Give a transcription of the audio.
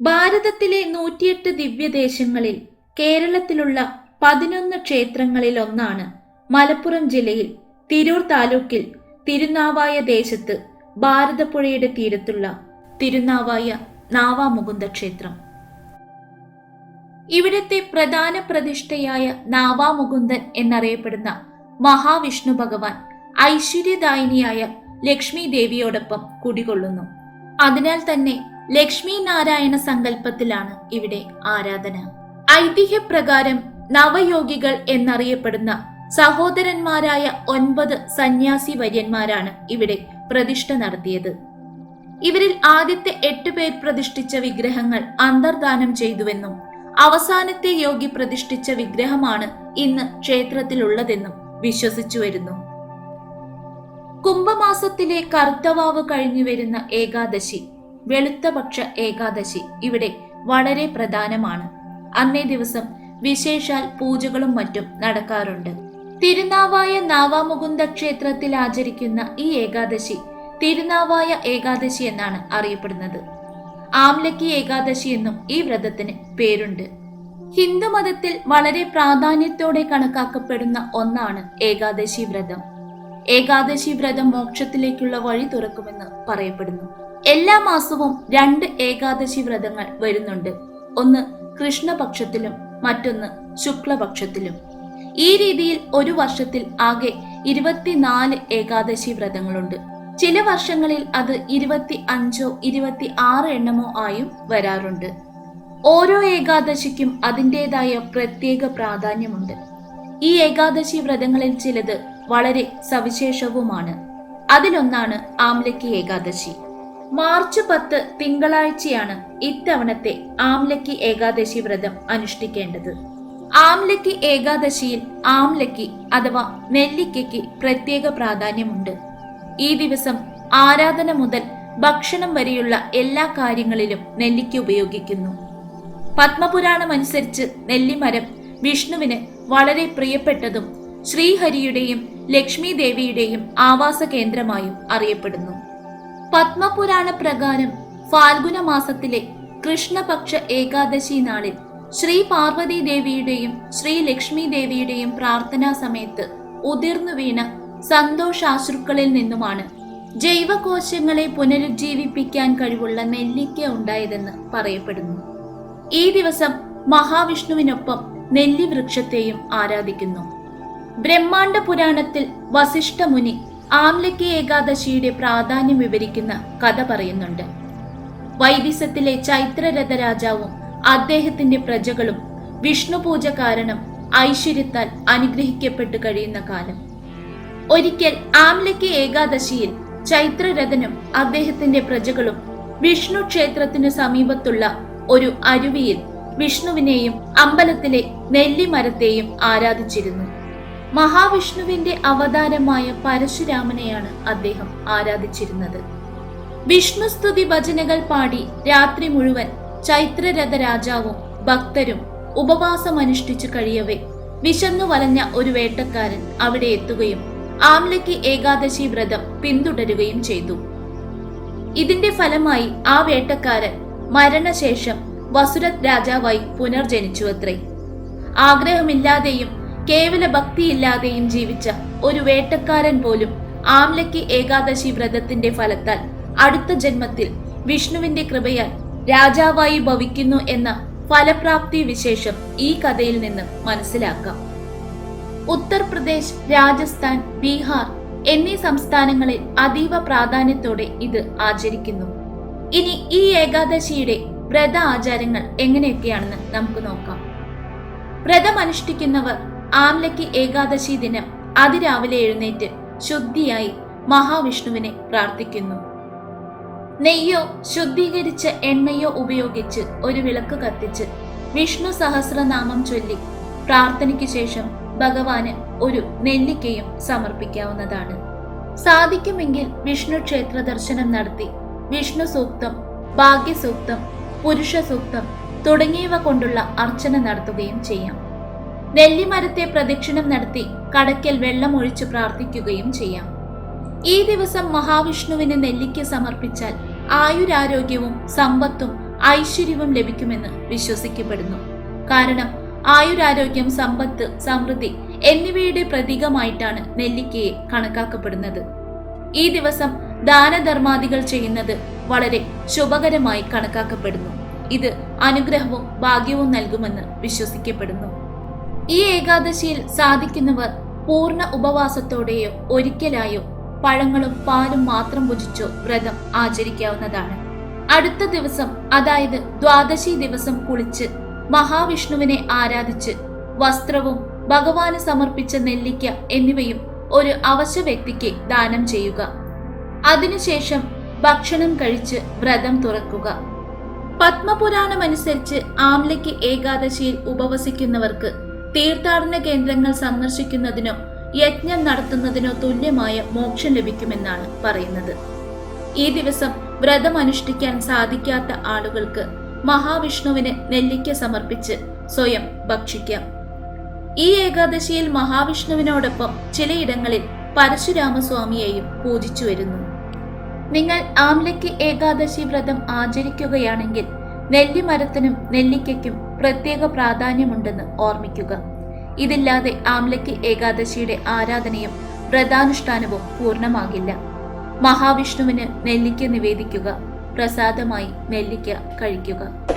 ഭാരതത്തിലെ നൂറ്റിയെട്ട് ദിവ്യദേശങ്ങളിൽ കേരളത്തിലുള്ള പതിനൊന്ന് ക്ഷേത്രങ്ങളിൽ ഒന്നാണ് മലപ്പുറം ജില്ലയിൽ തിരൂർ താലൂക്കിൽ തിരുനാവായ ദേശത്ത് ഭാരതപ്പുഴയുടെ തീരത്തുള്ള തിരുനാവായ നാവാമുകുന്ദ ക്ഷേത്രം. ഇവിടത്തെ പ്രധാന പ്രതിഷ്ഠയായ നാവാമുകുന്ദൻ എന്നറിയപ്പെടുന്ന മഹാവിഷ്ണു ഭഗവാൻ ഐശ്വര്യദായിനിയായ ലക്ഷ്മി ദേവിയോടൊപ്പം കുടികൊള്ളുന്നു. അതിനാൽ തന്നെ ലക്ഷ്മി നാരായണ സങ്കല്പത്തിലാണ് ഇവിടെ ആരാധന. ഐതിഹ്യപ്രകാരം നവയോഗികൾ എന്നറിയപ്പെടുന്ന സഹോദരന്മാരായ ഒൻപത് സന്യാസി വര്യന്മാരാണ് ഇവിടെ പ്രതിഷ്ഠ നടത്തിയത്. ഇവരിൽ ആദ്യത്തെ എട്ട് പേർ പ്രതിഷ്ഠിച്ച വിഗ്രഹങ്ങൾ അന്തർദാനം ചെയ്തുവെന്നും അവസാനത്തെ യോഗി പ്രതിഷ്ഠിച്ച വിഗ്രഹമാണ് ഇന്ന് ക്ഷേത്രത്തിലുള്ളതെന്നും വിശ്വസിച്ചു വരുന്നു കുംഭമാസത്തിലെ കറുത്തവാവ് കഴിഞ്ഞു വരുന്ന ഏകാദശി വെളുത്തപക്ഷ ഏകാദശി ഇവിടെ വളരെ പ്രധാനമാണ്. അന്നേ ദിവസം വിശേഷാൽ പൂജകളും മറ്റും നടക്കാറുണ്ട്. തിരുനാവായ നാവാമുകുന്ദ ക്ഷേത്രത്തിൽ ആചരിക്കുന്ന ഈ ഏകാദശി തിരുനാവായ ഏകാദശി എന്നാണ് അറിയപ്പെടുന്നത്. ആംലക്കി ഏകാദശി എന്നും ഈ വ്രതത്തിന് പേരുണ്ട്. ഹിന്ദുമതത്തിൽ വളരെ പ്രാധാന്യത്തോടെ കണക്കാക്കപ്പെടുന്ന ഒന്നാണ് ഏകാദശി വ്രതം. ഏകാദശി വ്രതം മോക്ഷത്തിലേക്കുള്ള വഴി തുറക്കുമെന്ന് പറയപ്പെടുന്നു. എല്ലാ മാസവും രണ്ട് ഏകാദശി വ്രതങ്ങൾ വരുന്നുണ്ട്. ഒന്ന് കൃഷ്ണപക്ഷത്തിലും മറ്റൊന്ന് ശുക്ലപക്ഷത്തിലും. ഈ രീതിയിൽ ഒരു വർഷത്തിൽ ആകെ ഇരുപത്തിനാല് ഏകാദശി വ്രതങ്ങളുണ്ട്. ചില വർഷങ്ങളിൽ അത് ഇരുപത്തി അഞ്ചോ ഇരുപത്തി ആറ് എണ്ണമോ ആയും വരാറുണ്ട്. ഓരോ ഏകാദശിക്കും അതിന്റെതായ പ്രത്യേക പ്രാധാന്യമുണ്ട്. ഈ ഏകാദശി വ്രതങ്ങളിൽ ചിലത് വളരെ സവിശേഷവുമാണ്. അതിലൊന്നാണ് ആംലക്കി ഏകാദശി. മാർച്ച് പത്ത് തിങ്കളാഴ്ചയാണ് ഇത്തവണത്തെ ആംലക്കി ഏകാദശി വ്രതം അനുഷ്ഠിക്കേണ്ടത്. ആംലക്കി ഏകാദശിയിൽ ആംലക്കി അഥവാ നെല്ലിക്കയ്ക്ക് പ്രത്യേക പ്രാധാന്യമുണ്ട്. ഈ ദിവസം ആരാധന മുതൽ ഭക്ഷണം വരെയുള്ള എല്ലാ കാര്യങ്ങളിലും നെല്ലിക്ക ഉപയോഗിക്കുന്നു. പത്മപുരാണം അനുസരിച്ച് നെല്ലിമരം വിഷ്ണുവിന് വളരെ പ്രിയപ്പെട്ടതും ശ്രീഹരിയുടെയും ലക്ഷ്മി ദേവിയുടെയും ആവാസ കേന്ദ്രമായും അറിയപ്പെടുന്നു. പത്മപുരാണ പ്രകാരം ഫാൽഗുന മാസത്തിലെ കൃഷ്ണപക്ഷ ഏകാദശി നാളിൽ ശ്രീ പാർവതി ദേവിയുടെയും ശ്രീ ലക്ഷ്മി ദേവിയുടെയും പ്രാർത്ഥനാ സമയത്ത് ഉതിർന്നു വീണ സന്തോഷാശ്രുക്കളിൽ നിന്നുമാണ് ജൈവകോശങ്ങളെ പുനരുജ്ജീവിപ്പിക്കാൻ കഴിവുള്ള നെല്ലിക്ക ഉണ്ടായതെന്ന് പറയപ്പെടുന്നു. ഈ ദിവസം മഹാവിഷ്ണുവിനൊപ്പം നെല്ലി വൃക്ഷത്തെയും ആരാധിക്കുന്നു. ബ്രഹ്മാണ്ഡ പുരാണത്തിൽ വസിഷ്ഠ മുനി ആംലക്കി ഏകാദശിയുടെ പ്രാധാന്യം വിവരിക്കുന്ന കഥ പറയുന്നുണ്ട്. വൈദിസത്തിലെ ചൈത്രരഥ രാജാവും അദ്ദേഹത്തിന്റെ പ്രജകളും വിഷ്ണു പൂജ കാരണം ഐശ്വര്യത്താൽ അനുഗ്രഹിക്കപ്പെട്ടു കഴിയുന്ന കാലം. ഒരിക്കൽ ആംലക്കി ഏകാദശിയിൽ ചൈത്രരഥനും അദ്ദേഹത്തിന്റെ പ്രജകളും വിഷ്ണു ക്ഷേത്രത്തിനു സമീപത്തുള്ള ഒരു അരുവിയിൽ വിഷ്ണുവിനെയും അമ്പലത്തിലെ നെല്ലിമരത്തെയും ആരാധിച്ചിരുന്നു. മഹാവിഷ്ണുവിന്റെ അവതാരമായ പരശുരാമനെയാണ് അദ്ദേഹം ആരാധിച്ചിരുന്നത്. വിഷ്ണുസ്തുതി ഭജനകൾ പാടി രാത്രി മുഴുവൻ ചൈത്രരഥ രാജാവും ഭക്തരും ഉപവാസമനുഷ്ഠിച്ചു കഴിയവേ വിശന്നു വലഞ്ഞ ഒരു വേട്ടക്കാരൻ അവിടെ എത്തുകയും ആംലയ്ക്ക് ഏകാദശി വ്രതം പിന്തുടരുകയും ചെയ്തു. ഇതിന്റെ ഫലമായി ആ വേട്ടക്കാരൻ മരണശേഷം വസുരത് രാജാവായി പുനർജനിച്ചു അത്രേ ആഗ്രഹമില്ലാതെയും കേവല ഭക്തിയില്ലാതെയും ജീവിച്ച ഒരു വേട്ടക്കാരൻ പോലും ആംലക്കി ഏകാദശി വ്രതത്തിന്റെ ഫലത്താൽ അടുത്ത ജന്മത്തിൽ വിഷ്ണുവിന്റെ കൃപയാൽ രാജാവായി ഭവിക്കുന്നു എന്ന ഫലപ്രാപ്തി വിശേഷം ഈ കഥയിൽ നിന്ന് മനസ്സിലാക്കാം. ഉത്തർപ്രദേശ് രാജസ്ഥാൻ ബീഹാർ എന്നീ സംസ്ഥാനങ്ങളിൽ അതീവ പ്രാധാന്യത്തോടെ ഇത് ആചരിക്കുന്നു. ഇനി ഈ ഏകാദശിയുടെ വ്രത ആചാരങ്ങൾ എങ്ങനെയൊക്കെയാണെന്ന് നമുക്ക് നോക്കാം. വ്രതം അനുഷ്ഠിക്കുന്നവർ ആംലക്കി ഏകാദശി ദിനം അതിരാവിലെ എഴുന്നേറ്റ് ശുദ്ധിയായി മഹാവിഷ്ണുവിനെ പ്രാർത്ഥിക്കുന്നു. നെയ്യോ ശുദ്ധീകരിച്ച എണ്ണയോ ഉപയോഗിച്ച് ഒരു വിളക്ക് കത്തിച്ച് വിഷ്ണു സഹസ്രനാമം ചൊല്ലി പ്രാർത്ഥനയ്ക്ക് ശേഷം ഭഗവാന് ഒരു നെല്ലിക്കയും സമർപ്പിക്കാവുന്നതാണ്. സാധിക്കുമെങ്കിൽ വിഷ്ണു ക്ഷേത്ര ദർശനം നടത്തി വിഷ്ണു സൂക്തം ഭാഗ്യസൂക്തം പുരുഷ സൂക്തം തുടങ്ങിയവ കൊണ്ടുള്ള അർച്ചന നടത്തുകയും ചെയ്യാം. നെല്ലിമരത്തെ പ്രദക്ഷിണം നടത്തി കടയ്ക്കൽ വെള്ളമൊഴിച്ച് പ്രാർത്ഥിക്കുകയും ചെയ്യാം. ഈ ദിവസം മഹാവിഷ്ണുവിന് നെല്ലിക്ക് സമർപ്പിച്ചാൽ ആയുരാരോഗ്യവും സമ്പത്തും ഐശ്വര്യവും ലഭിക്കുമെന്ന് വിശ്വസിക്കപ്പെടുന്നു. കാരണം ആയുരാരോഗ്യം സമ്പത്ത് സമൃദ്ധി എന്നിവയുടെ പ്രതീകമായിട്ടാണ് നെല്ലിക്കയെ കണക്കാക്കപ്പെടുന്നത്. ഈ ദിവസം ദാനധർമാദികൾ ചെയ്യുന്നത് വളരെ ശുഭകരമായി കണക്കാക്കപ്പെടുന്നു. ഇത് അനുഗ്രഹവും ഭാഗ്യവും നൽകുമെന്ന് വിശ്വസിക്കപ്പെടുന്നു. ഈ ഏകാദശിയിൽ സാധിക്കുന്നവർ പൂർണ ഉപവാസത്തോടെയോ ഒരിക്കലായോ പഴങ്ങളും പാലും മാത്രം ഭുജിച്ചോ വ്രതം ആചരിക്കാവുന്നതാണ്. അടുത്ത ദിവസം അതായത് ദ്വാദശി ദിവസം കുളിച്ച് മഹാവിഷ്ണുവിനെ ആരാധിച്ച് വസ്ത്രവും ഭഗവാന് സമർപ്പിച്ച നെല്ലിക്ക എന്നിവയും ഒരു അവശ വ്യക്തിക്ക് ദാനം ചെയ്യുക. അതിനുശേഷം ഭക്ഷണം കഴിച്ച് വ്രതം തുറക്കുക. പത്മപുരാണമനുസരിച്ച് ആംലയ്ക്ക് ഏകാദശിയിൽ ഉപവസിക്കുന്നവർക്ക് തീർത്ഥാടന കേന്ദ്രങ്ങൾ സന്ദർശിക്കുന്നതിനോ യജ്ഞം നടത്തുന്നതിനോ തുല്യമായ മോക്ഷം ലഭിക്കുമെന്നാണ് പറയുന്നത്. ഈ ദിവസം വ്രതം അനുഷ്ഠിക്കാൻ സാധിക്കാത്ത ആളുകൾക്ക് മഹാവിഷ്ണുവിന് നെല്ലിക്ക സമർപ്പിച്ച് സ്വയം ഭക്ഷിക്കാം. ഈ ഏകാദശിയിൽ മഹാവിഷ്ണുവിനോടൊപ്പം ചിലയിടങ്ങളിൽ പരശുരാമസ്വാമിയെയും പൂജിച്ചു വരുന്നു. നിങ്ങൾ ആംലയ്ക്ക് ഏകാദശി വ്രതം ആചരിക്കുകയാണെങ്കിൽ നെല്ലിമരത്തിനും നെല്ലിക്കയ്ക്കും പ്രത്യേക പ്രാധാന്യമുണ്ടെന്ന് ഓർമ്മിക്കുക. ഇതില്ലാതെ ആംലയ്ക്ക് ഏകാദശിയുടെ ആരാധനയും വ്രതാനുഷ്ഠാനവും പൂർണമാകില്ല. മഹാവിഷ്ണുവിന് നെല്ലിക്ക നിവേദിക്കുക പ്രസാദമായി നെല്ലിക്ക കഴിക്കുക.